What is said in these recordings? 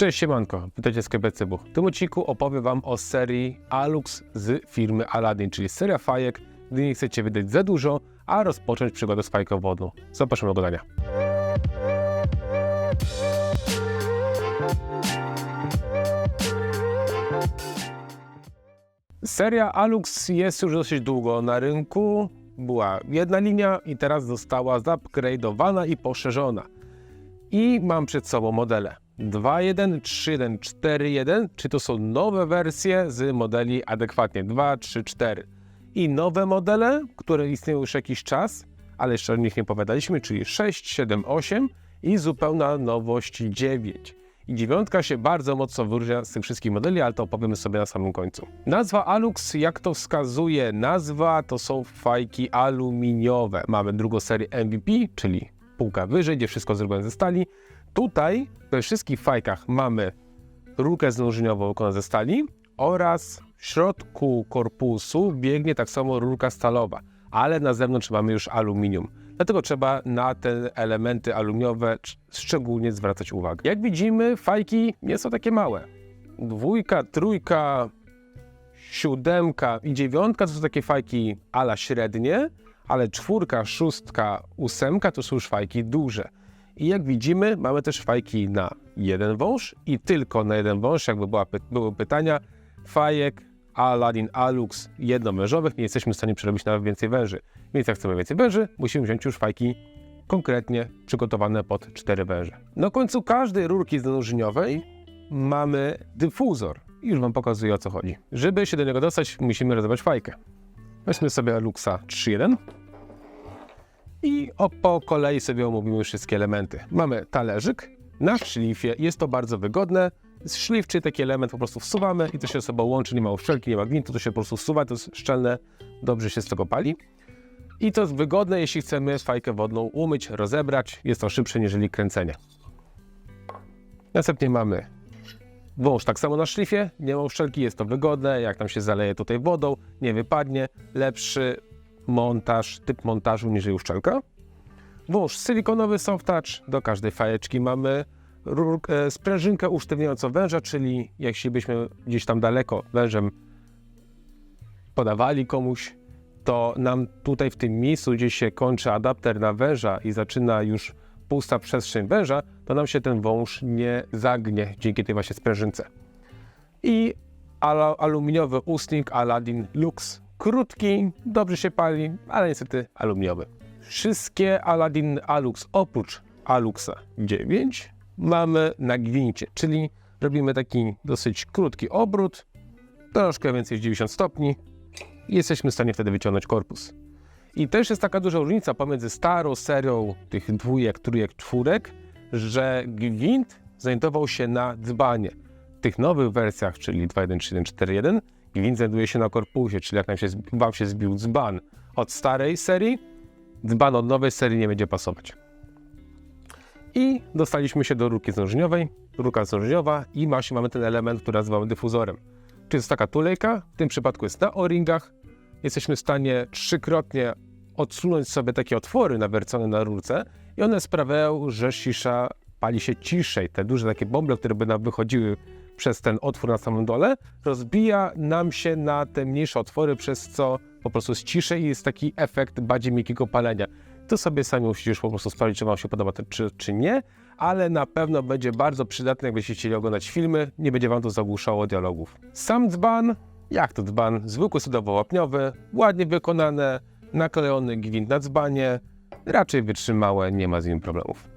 Cześć siemanko, witajcie z Cybuch. W tym odcinku opowiem Wam o serii Alux z firmy Aladdin, czyli seria fajek, gdy nie chcecie wydać za dużo, a rozpocząć przygodę z fajką wodną. Zapraszam do oglądania. Seria Alux jest już dosyć długo na rynku. Była jedna linia i teraz została zupgrade'owana i poszerzona. I mam przed sobą modele 2.1, 3.1, 4.1. Czy to są nowe wersje z modeli adekwatnie 2, 3, 4. I nowe modele, które istnieją już jakiś czas, ale jeszcze o nich nie opowiadaliśmy, czyli 6, 7, 8 i zupełna nowość 9. I dziewiątka się bardzo mocno wyróżnia z tych wszystkich modeli, ale to opowiemy sobie na samym końcu. Nazwa Alux, jak to wskazuje nazwa, to są fajki aluminiowe. Mamy drugą serię MVP, czyli półka wyżej, gdzie wszystko zrobione ze stali. Tutaj we wszystkich fajkach mamy rurkę znążeniową wykonaną ze stali oraz w środku korpusu biegnie tak samo rurka stalowa, ale na zewnątrz mamy już aluminium. Dlatego trzeba na te elementy aluminiowe szczególnie zwracać uwagę. Jak widzimy, fajki nie są takie małe. Dwójka, trójka, siódemka i dziewiątka to są takie fajki ala średnie, ale czwórka, szóstka, ósemka to są już fajki duże. I jak widzimy, mamy też fajki na jeden wąż i tylko na jeden wąż, jakby była, były pytania, fajek Aladdin Alux jednomężowych nie jesteśmy w stanie przerobić na więcej węży. Więc jak chcemy więcej węży, musimy wziąć już fajki konkretnie przygotowane pod cztery węże. Na końcu każdej rurki znążeniowej mamy dyfuzor. I już Wam pokazuję o co chodzi. Żeby się do niego dostać, musimy rozebrać fajkę. Weźmy sobie Luxa 3.1 i po kolei sobie omówimy wszystkie elementy. Mamy talerzyk na szlifie, jest to bardzo wygodne. Szlif, czyli taki element po prostu wsuwamy i to się ze sobą łączy, nie ma uszczelki, nie ma gwintu, to się po prostu wsuwa, to jest szczelne, dobrze się z tego pali. I to jest wygodne, jeśli chcemy fajkę wodną umyć, rozebrać, jest to szybsze niż kręcenie. Następnie mamy wąż tak samo na szlifie, nie ma uszczelki, jest to wygodne, jak tam się zaleje tutaj wodą, nie wypadnie, lepszy montaż, typ montażu niż uszczelka. Wąż silikonowy soft touch, do każdej fajeczki mamy rurkę, sprężynkę usztywniającą węża, czyli jeśli byśmy gdzieś tam daleko wężem podawali komuś, to nam tutaj w tym miejscu, gdzie się kończy adapter na węża i zaczyna już pusta przestrzeń węża, to nam się ten wąż nie zagnie dzięki tej właśnie sprężynce. I aluminiowy ustnik Aladdin Lux. Krótki, dobrze się pali, ale niestety aluminiowy. Wszystkie Aladdin Alux oprócz Aluxa 9 mamy na gwincie, czyli robimy taki dosyć krótki obrót, troszkę więcej niż 90 stopni i jesteśmy w stanie wtedy wyciągnąć korpus. I też jest taka duża różnica pomiędzy starą serią tych dwójek, trójek, czwórek, że gwint znajdował się na dzbanie. Tych nowych wersjach, czyli 2.1, 3.1, 4.1, gwint znajduje się na korpusie, czyli jak nam się, wam się zbił dzban od starej serii, dzban od nowej serii nie będzie pasować. I dostaliśmy się do rurki znążeniowej, rurka znążeniowa i właśnie mamy ten element, który nazywamy dyfuzorem. Czyli jest taka tulejka, w tym przypadku jest na o-ringach. Jesteśmy w stanie trzykrotnie odsunąć sobie takie otwory nawiercone na rurce i one sprawiają, że sisza pali się ciszej. Te duże takie bąble, które by nam wychodziły przez ten otwór na samym dole, rozbija nam się na te mniejsze otwory, przez co po prostu jest ciszej i jest taki efekt bardziej miękkiego palenia. To sobie sami musicie już po prostu sprawdzić, czy Wam się podoba to, czy, czy nie, ale na pewno będzie bardzo przydatne, jakbyście chcieli oglądać filmy, nie będzie Wam to zagłuszało dialogów. Sam dzban, jak to dzban? Zwykły sodowo-łapniowy, ładnie wykonane, naklejony gwint na dzbanie, raczej wytrzymałe, nie ma z nim problemów.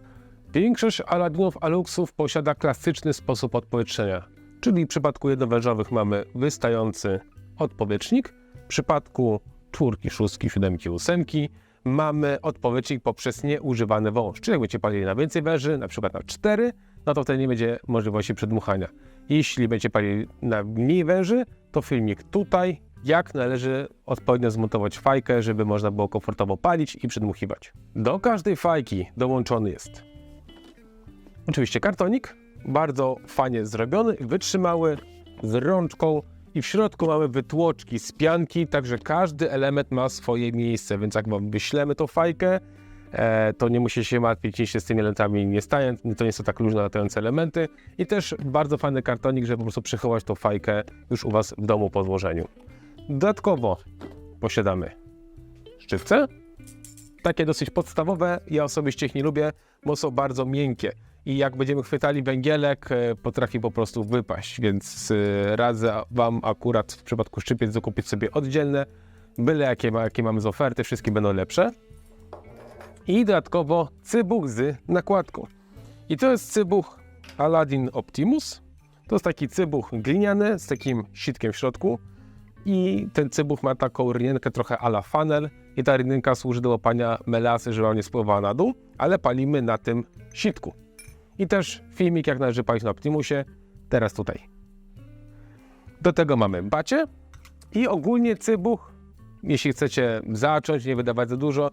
Większość Aladdinów Aluxów posiada klasyczny sposób odpowietrzenia, czyli w przypadku jednowężowych mamy wystający odpowietrznik, w przypadku czwórki, szóstki, siódemki, ósemki mamy odpowietrznik poprzez nieużywany wąż. Czyli jak będziecie palili na więcej węży, na przykład na 4, no to wtedy nie będzie możliwości przedmuchania. Jeśli będziecie palili na mniej węży, to filmik tutaj, jak należy odpowiednio zmontować fajkę, żeby można było komfortowo palić i przedmuchiwać. Do każdej fajki dołączony jest oczywiście kartonik, bardzo fajnie zrobiony, wytrzymały, z rączką, i w środku mamy wytłoczki z pianki, także każdy element ma swoje miejsce, więc jak wam wyślemy tą fajkę, e, to nie musicie się martwić, nic się z tymi elementami nie stanie, to nie są tak luźno latające elementy i też bardzo fajny kartonik, żeby po prostu przechować tą fajkę już u Was w domu po złożeniu. Dodatkowo posiadamy szczypce, takie dosyć podstawowe, ja osobiście ich nie lubię, bo są bardzo miękkie i jak będziemy chwytali węgielek, e, potrafi po prostu wypaść, więc e, radzę Wam akurat w przypadku szczypiec zakupić sobie oddzielne, byle jakie, jakie mamy z oferty, wszystkie będą lepsze. I dodatkowo cybuch z nakładką. I to jest cybuch Aladdin Optimus. To jest taki cybuch gliniany z takim sitkiem w środku. I ten cybuch ma taką rynienkę trochę ala funnel. I ta rynynka służy do łapania melasy, żeby on nie spływała na dół, ale palimy na tym sitku. I też filmik, jak należy palić na Optimusie, teraz tutaj. Do tego mamy bacie i ogólnie cybuch. Jeśli chcecie zacząć, nie wydawać za dużo,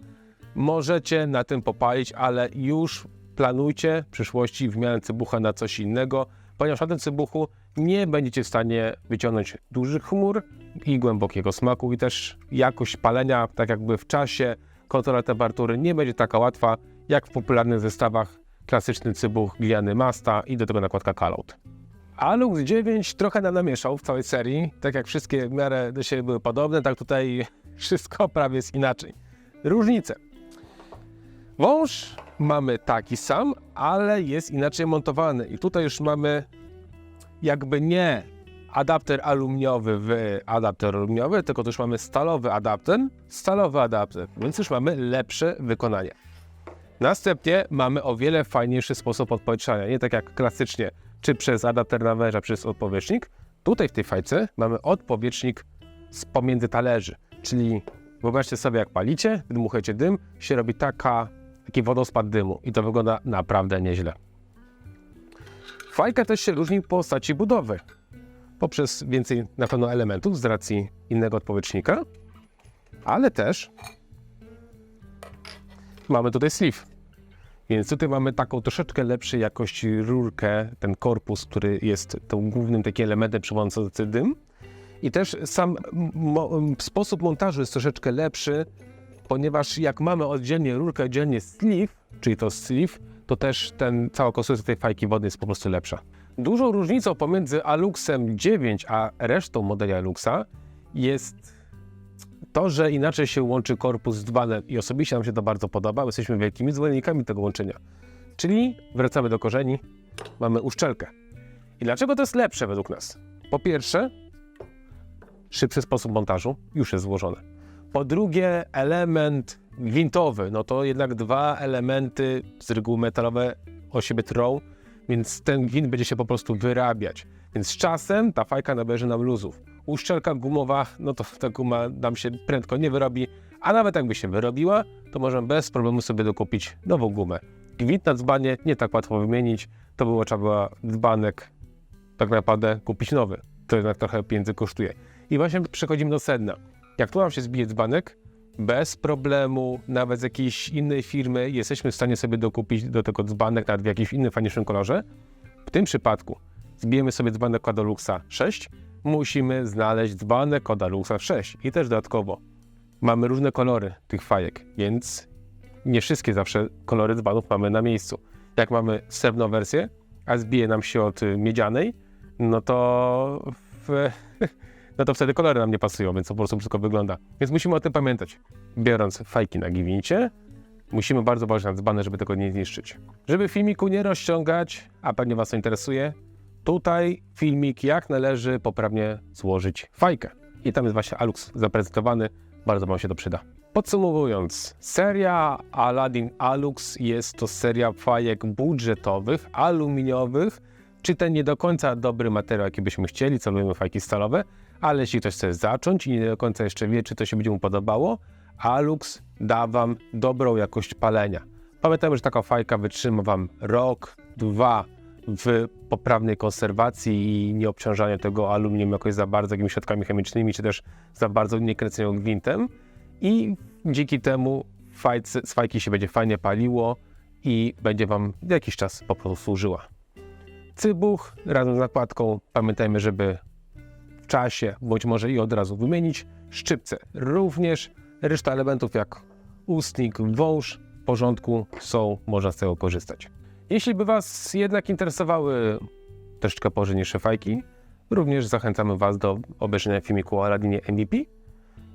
możecie na tym popalić, ale już planujcie w przyszłości wymianę cybucha na coś innego, ponieważ na tym cybuchu nie będziecie w stanie wyciągnąć dużych chmur i głębokiego smaku i też jakość palenia, tak jakby w czasie, kontrola temperatury nie będzie taka łatwa, jak w popularnych zestawach klasyczny cybuch gliniany Masta i do tego nakładka Calout. Alux 9 trochę nam namieszał w całej serii, tak jak wszystkie w miarę do siebie były podobne, tak tutaj wszystko prawie jest inaczej. Różnice. Wąż mamy taki sam, ale jest inaczej montowany i tutaj już mamy jakby nie adapter aluminiowy w adapter aluminiowy, tylko już mamy stalowy adapter, stalowy adapter, więc już mamy lepsze wykonanie. Następnie mamy o wiele fajniejszy sposób odpowietrzania, nie tak jak klasycznie, czy przez adapter na węża, przez odpowietrznik. Tutaj w tej fajce mamy odpowietrznik z pomiędzy talerzy, czyli wyobraźcie sobie jak palicie, dmuchacie dym, się robi taka, taki wodospad dymu i to wygląda naprawdę nieźle. Fajka też się różni w postaci budowy, poprzez więcej na pewno elementów z racji innego odpowietrznika, ale też mamy tutaj sleeve. Więc tutaj mamy taką troszeczkę lepszej jakości rurkę, ten korpus, który jest tą głównym takim elementem przewodzący dym. I też sam sposób montażu jest troszeczkę lepszy, ponieważ jak mamy oddzielnie rurkę, oddzielnie sleeve, czyli to sleeve, to też ten cała konstrukcja tej fajki wodnej jest po prostu lepsza. Dużą różnicą pomiędzy Aluxem 9 a resztą modeli Aluxa jest to, że inaczej się łączy korpus z dzbanem i osobiście nam się to bardzo podoba, jesteśmy wielkimi zwolennikami tego łączenia. Czyli wracamy do korzeni, mamy uszczelkę. I dlaczego to jest lepsze według nas? Po pierwsze, szybszy sposób montażu, już jest złożony. Po drugie, element gwintowy, no to jednak dwa elementy z reguły metalowe o siebie trą, więc ten gwint będzie się po prostu wyrabiać. Więc z czasem ta fajka nabierze nam luzów. Uszczelka gumowa, no to ta guma nam się prędko nie wyrobi, a nawet jakby się wyrobiła, to możemy bez problemu sobie dokupić nową gumę. Gwint na dzbanie nie tak łatwo wymienić, to było trzeba dzbanek tak naprawdę kupić nowy. To jednak trochę pieniędzy kosztuje. I właśnie przechodzimy do sedna. Jak tu nam się zbije dzbanek, bez problemu, nawet z jakiejś innej firmy, jesteśmy w stanie sobie dokupić do tego dzbanek nawet w jakimś innym, fajniejszym kolorze. W tym przypadku zbijemy sobie dzbanek Koda Luxa 6, musimy znaleźć dzbanek Koda Luxa 6. I też dodatkowo mamy różne kolory tych fajek, więc nie wszystkie zawsze kolory dzbanów mamy na miejscu. Jak mamy srebrną wersję, a zbije nam się od y, miedzianej, no to w, no to wtedy kolory nam nie pasują, więc to po prostu wszystko wygląda. Więc musimy o tym pamiętać. Biorąc fajki na giwincie, musimy bardzo uważać na dzbany, żeby tego nie zniszczyć. Żeby filmiku nie rozciągać, a pewnie Was to interesuje, tutaj filmik jak należy poprawnie złożyć fajkę. I tam jest właśnie Alux zaprezentowany, bardzo Wam się to przyda. Podsumowując, seria Aladdin Alux jest to seria fajek budżetowych, aluminiowych, czy ten nie do końca dobry materiał, jaki byśmy chcieli, co lubimy fajki stalowe, ale jeśli ktoś chce zacząć i nie do końca jeszcze wie, czy to się będzie mu podobało, Alux da Wam dobrą jakość palenia. Pamiętajmy, że taka fajka wytrzyma Wam rok, dwa w poprawnej konserwacji i nie obciążaniu tego aluminium jakoś za bardzo jakimiś środkami chemicznymi, czy też za bardzo nie kręceniu gwintem. I dzięki temu fajce, z fajki się będzie fajnie paliło i będzie Wam jakiś czas po prostu służyła. Cybuch razem z nakładką, pamiętajmy, żeby w czasie, bądź może i od razu wymienić. Szczypce również, reszta elementów jak ustnik, wąż porządku, są, można z tego korzystać. Jeśli by Was jednak interesowały troszeczkę porządniejsze fajki, również zachęcamy Was do obejrzenia filmiku o Aladinie MVP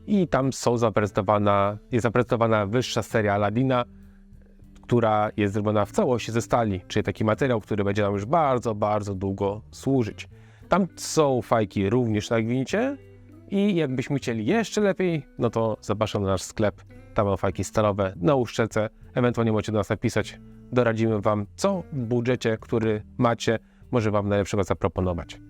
i tam są zaprezentowana, jest zaprezentowana wyższa seria Aladina, która jest zrobiona w całości ze stali, czyli taki materiał, który będzie nam już bardzo, bardzo długo służyć. Tam są fajki również na gwincie i jakbyśmy chcieli jeszcze lepiej, no to zapraszam na nasz sklep. Tam mamy fajki stalowe na uszczelce. Ewentualnie możecie do nas napisać. Doradzimy Wam, co w budżecie, który macie, może Wam najlepszego zaproponować.